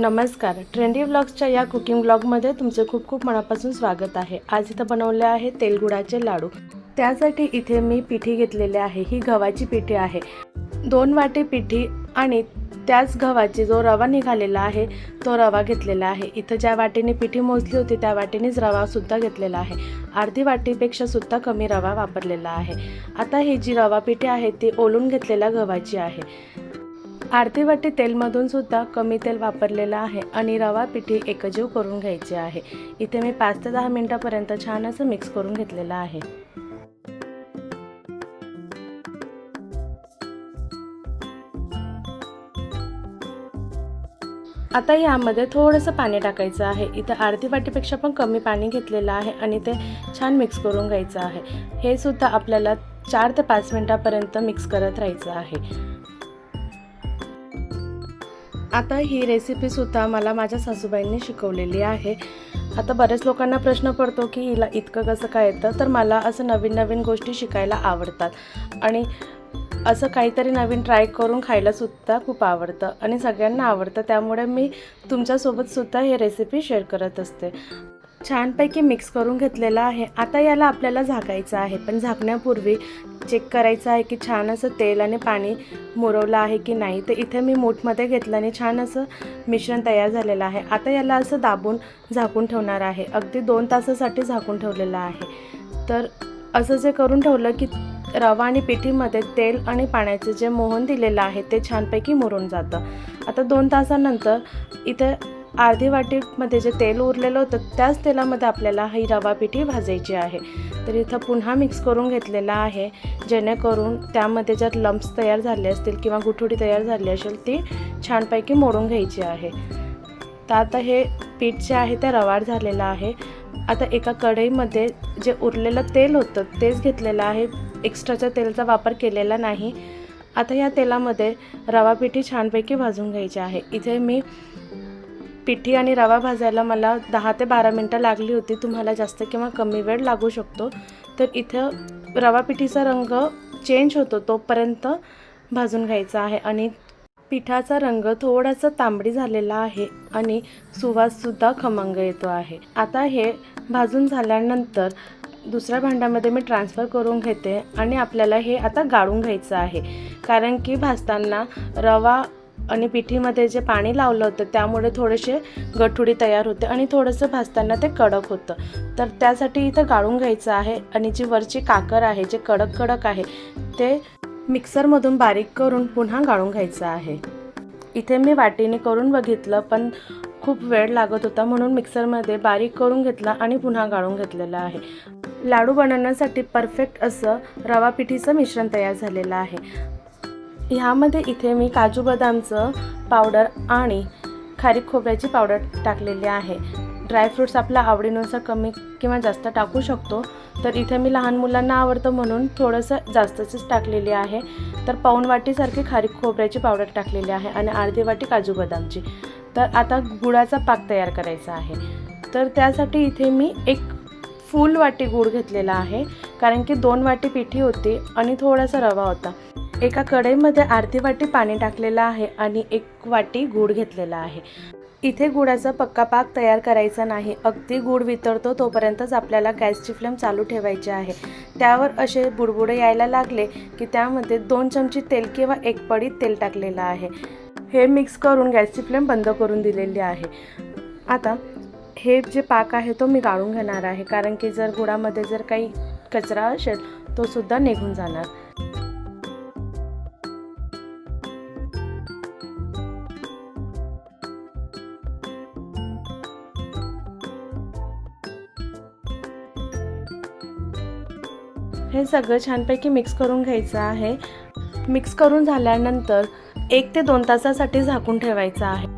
नमस्कार. ट्रेंडी ब्लॉग्सच्या या कुकिंग ब्लॉगमध्ये तुमचे खूप खूप मनापासून स्वागत आहे. आज इथं बनवले आहे तेलगुडाचे लाडू. त्यासाठी इथे मी पिठी घेतलेली आहे. ही गव्हाची पिठी आहे. दोन वाटी पिठी आणि त्याच गव्हाची जो रवा निघालेला आहे तो रवा घेतलेला आहे. इथं ज्या वाटीने पिठी मोजली होती त्या वाटीनेच रवासुद्धा घेतलेला आहे. अर्धी वाटीपेक्षा सुद्धा कमी रवा वापरलेला आहे. आता ही जी रवा पिठी आहे ती ओलून घेतलेल्या गव्हाची आहे. अर्धी वाटी तेलमधून सुद्धा कमी तेल वापरलेलं आहे आणि रवा पिठी एकजीव करून घ्यायची आहे. इथे मी पाच ते दहा मिनटापर्यंत छान असं मिक्स करून घेतलेलं आहे. आता यामध्ये थोडंसं पाणी टाकायचं आहे. इथं अर्धी वाटीपेक्षा पण कमी पाणी घेतलेलं आहे आणि ते छान मिक्स करून घ्यायचं आहे. हे सुद्धा आपल्याला चार ते पाच मिनटापर्यंत मिक्स करत राहायचं आहे. आता ही रेसिपीसुद्धा मला माझ्या सासूबाईंनी शिकवलेली आहे. आता बऱ्याच लोकांना प्रश्न पडतो की हिला इतकं कसं काय येतं? तर मला असं नवीन नवीन गोष्टी शिकायला आवडतात. आणि असं काहीतरी नवीन ट्राय करून खायलासुद्धा खूप आवडतं आणि सगळ्यांना आवडतं. त्यामुळे मी तुमच्यासोबतसुद्धा हे रेसिपी शेअर करत असते. छानपैकी मिक्स करून घेतलेलं आहे. आता याला आपल्याला झाकायचं आहे. पण झाकण्यापूर्वी चेक करायचं आहे की छान असं तेल आणि पाणी मुरवलं आहे की नाही. तर इथे मी मूठमध्ये घेतलं आणि छान असं मिश्रण तयार झालेलं आहे. आता याला असं दाबून झाकून ठेवणार आहे. अगदी दोन तासासाठी झाकून ठेवलेलं आहे. तर असं जे करून ठेवलं की रवा आणि पिठीमध्ये तेल आणि पाण्याचे जे मोहन दिलेलं आहे ते छानपैकी मुरून जातं. आता दोन तासानंतर इथे अर्धी वाटीमध्ये जे तेल उरलेलं होतं त्याच तेलामध्ये आपल्याला ही रवा पिठी भाजायची आहे. तर इथं पुन्हा मिक्स करून घेतलेला आहे. जेणेकरून त्यामध्ये जर लम्प्स तयार झाले असतील किंवा गुठुडी तयार झाली असेल ती छानपैकी मोडून घ्यायची आहे. तर आता हे पीठ जे आहे ते रवाळ झालेलं आहे. आता एका कढईमध्ये जे उरलेलं तेल होतं तेच घेतलेलं आहे. एक्स्ट्राच्या तेलाचा वापर केलेला नाही. आता या तेलामध्ये रवा पिठी छानपैकी भाजून घ्यायची आहे. इथे मी पिठी आणि रवा भाजायला मला दहा ते बारा मिनटं लागली होती. तुम्हाला जास्त किंवा कमी वेळ लागू शकतो. तर इथं रवा पिठीचा रंग चेंज होतो. तोपर्यंत भाजून घ्यायचा आहे आणि पिठाचा रंग थोडासा तांबडी झालेला आहे आणि सुवाससुद्धा खमंग येतो आहे. आता हे भाजून झाल्यानंतर दुसऱ्या भांड्यामध्ये मी ट्रान्सफर करून घेते आणि आपल्याला हे आता गाळून घ्यायचं आहे. कारण की भाजताना रवा आणि पिठीमध्ये जे पाणी लावलं होतं त्यामुळे थोडेसे गठुडी तयार होते आणि थोडंसं भाजताना ते कडक होतं. तर त्यासाठी इथं गाळून घ्यायचं आहे आणि जी वरची काकर आहे जे कडक कडक आहे ते मिक्सरमधून बारीक करून पुन्हा गाळून घ्यायचं आहे. इथे मी वाटीने करून बघितलं पण खूप वेळ लागत होता म्हणून मिक्सरमध्ये बारीक करून घेतला आणि पुन्हा गाळून घेतलेलं आहे. लाडू बनवण्यासाठी परफेक्ट असं रवा पिठीचं मिश्रण तयार झालेलं आहे. ह्यामध्ये इथे मी काजू बदामचं पावडर आणि खारीक खोबऱ्याची पावडर टाकलेली आहे. ड्रायफ्रूट्स आपल्या आवडीनुसार कमी किंवा जास्त टाकू शकतो. तर इथे मी लहान मुलांना आवडतं म्हणून थोडंसं जास्तचीच टाकलेली आहे. तर पाऊण वाटीसारखी खारीक खोबऱ्याची पावडर टाकलेली आहे आणि अर्धी वाटी काजू बदामची. तर आता गुळाचा पाक तयार करायचा आहे. तर त्यासाठी इथे मी एक फुल वाटी गूळ घेतलेला आहे कारण की दोन वाटी पिठी होती आणि थोडासा रवा होता. एका कढईमध्ये अर्धी वाटी पाणी टाकलेलं आहे आणि एक वाटी गूळ घेतलेला आहे. इथे गुळाचा पक्का पाक तयार करायचा नाही. अगदी गूळ वितळतो तोपर्यंतच आपल्याला गॅसची फ्लेम चालू ठेवायची आहे. त्यावर असे बुडबुडे यायला लागले की त्यामध्ये दोन चमची तेल किंवा एक पडी तेल टाकलेलं आहे. हे मिक्स करून गॅसची फ्लेम बंद करून दिलेली आहे. आता हे जे पाक आहे तो मी गाळून घेणार आहे. कारण की जर गुळामध्ये जर काही कचरा असेल तो सुद्धा निघून जाणार. हे सगळं छानपैकी मिक्स करून घ्यायचं आहे. मिक्स करून झाल्यानंतर एक ते दोन तासासाठी झाकून ठेवायचं आहे.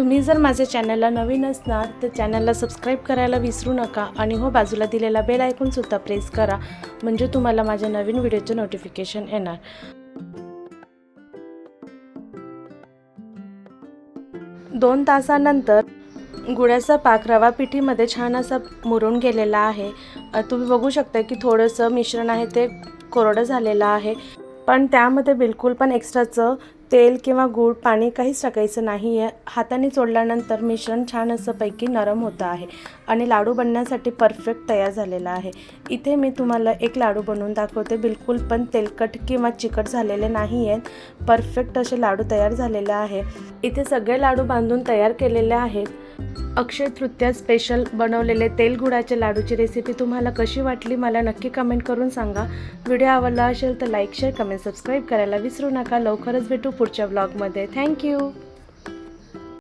तुम्ही जर माझ्या चॅनलला नवीन असणार तर चॅनलला सबस्क्राईब करायला विसरू नका आणि हो बाजूला दिलेला बेल ऐकूनसुद्धा प्रेस करा म्हणजे तुम्हाला माझ्या नवीन व्हिडिओचे नोटिफिकेशन येणार. दोन तासानंतर गुळ्याचा पाक रवा पिठीमध्ये छान असा मुरून गेलेला आहे. तुम्ही बघू शकता की थोडंसं मिश्रण आहे ते कोरडं झालेलं आहे. पण त्यामध्ये बिलकुल पण एक्स्ट्राचं तेल किंवा गूळ पाणी काहीच टाकायचं नाही आहे हाताने चोडल्यानंतर मिश्रण छान असं पैकी नरम होतं आहे आणि लाडू बनण्यासाठी परफेक्ट तयार झालेला आहे. इथे मी तुम्हाला एक लाडू बनवून दाखवते. बिलकुल पण तेलकट किंवा चिकट झालेले नाही आहेत परफेक्ट असे लाडू तयार झालेले आहे. इथे सगळे लाडू बांधून तयार केलेले आहेत. अक्षय तृतीया स्पेशल बनवलेले तेलगुडाच्या लाडूची रेसिपी तुम्हाला कशी वाटली मला नक्की कमेंट करून सांगा. व्हिडिओ आवडला असेल तर लाईक शेअर कमेंट सबस्क्राईब करायला विसरू नका. लवकरच भेटू पुढच्या ब्लॉगमध्ये थँक्यू